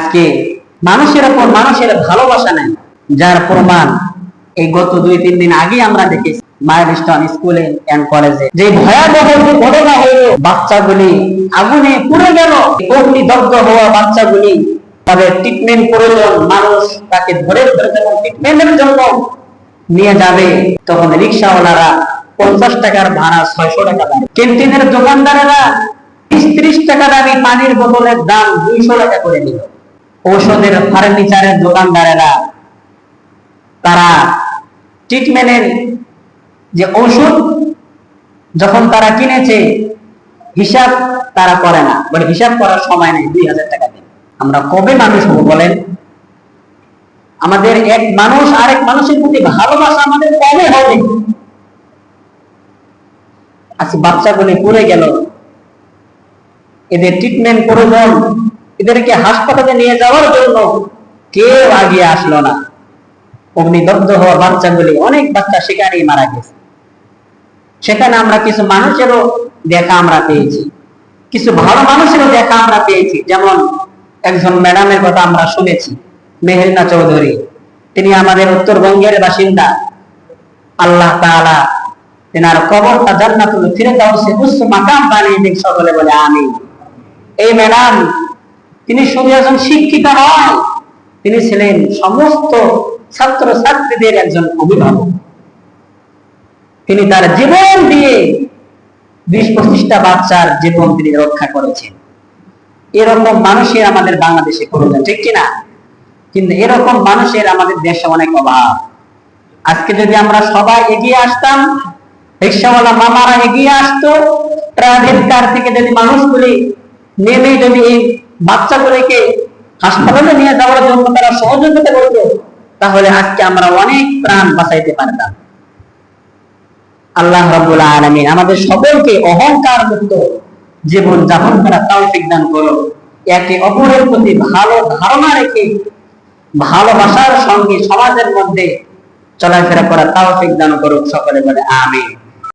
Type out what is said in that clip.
আজকে মানুষের ওপর মানুষের ভালোবাসা নেই, যার প্রমাণ এই গত দুই, তিন দিন আগে আমরা দেখেছি। স্কুলে এন্ড কলেজে যে ভয়াবহ ঘটনা বাচ্চাগুলি আগুনে পুড়ে গেল। অগ্নিদগ্ধ হওয়া বাচ্চাগুলি তাদের ট্রিটমেন্ট প্রয়োজন মানুষ তাকে ধরে ট্রিটমেন্টের জন্য নিয়ে যাবে, তখন রিক্সাওয়ালারা পঞ্চাশ টাকার ভাড়া ছয়শো টাকা দেয়। ক্যান্টিনের দোকানদারেরা ত্রিশ টাকা দামি পানির বোতলের দাম দুইশো টাকা করে দিল ঔষধের ফার্নিচারের দোকানদারেরা, তারা ট্রিটমেন্টের যে ঔষধ যখন তারা কিনেছে, হিসাব তারা করে না। বলে হিসাব করার সময় নেই, দুই হাজার টাকা দিন। আমরা কবে মানুষ হব বলেন? আমাদের এক মানুষ আরেক মানুষের প্রতি ভালোবাসা আমাদের কবে হবে? আজকে বাচ্চাগুলি পড়ে গেল। এদের ট্রিটমেন্ট প্রয়োজন এদেরকে হাসপাতালে নিয়ে যাওয়ার জন্য কেউ আগে আসলো না। অগ্নিদগ্ধ হওয়া বাচ্চাগুলি, অনেক বাচ্চা সেখানেই মারা গেছে। সেখানে আমরা কিছু মানুষেরও দেখা আমরা পেয়েছি। কিছু ভালো মানুষেরও দেখা আমরা পেয়েছি। যেমন একজন ম্যাডামের কথা আমরা শুনেছি মেহেরিনা চৌধুরী। তিনি আমাদের উত্তরবঙ্গের বাসিন্দা। আল্লাহ তাআলা তেনার কবরটা জান্নাতুল ফিরদাউসে উচ্চ মাকাম বানিয়ে দিন সকলে বলে আমি এই ম্যাডাম তিনি শুধু একজন শিক্ষিতা নয় তিনি ছিলেন সমস্ত ছাত্র ছাত্রীদের একজন অভিভাবক। তিনি তার জীবন দিয়ে বিশ পঁচিশটা বাচ্চার জীবন তিনি রক্ষা করেছেন। এরকম মানুষের আমাদের বাংলাদেশে প্রয়োজন ঠিক কিনা? কিন্তু এরকম মানুষের আমাদের দেশে অনেক অভাব। আজকে যদি আমরা সবাই এগিয়ে আসতাম, রিক্সাওয়ালা মামারা এগিয়ে আসতো প্রাইভেট কার থেকে যদি মানুষগুলি নেমে যদি বাচ্চাগুলিকে হাসপাতালে নিয়ে যাওয়ার জন্য তারা সহযোগিতা করতো, তাহলে আজকে আমরা অনেক প্রাণ বাঁচাইতে পারতাম। আল্লাহ রাব্বুল আলামিন আমাদের সকলকে অহংকার মুক্ত জীবন যাপন করা তৌফিক দান করো একে অপরের প্রতি ভালো ধারণা রেখে ভালোবাসার সঙ্গে সমাজের মধ্যে চলাফেরা করা তৌফিক দান করুক সকলে বলে, আমিন।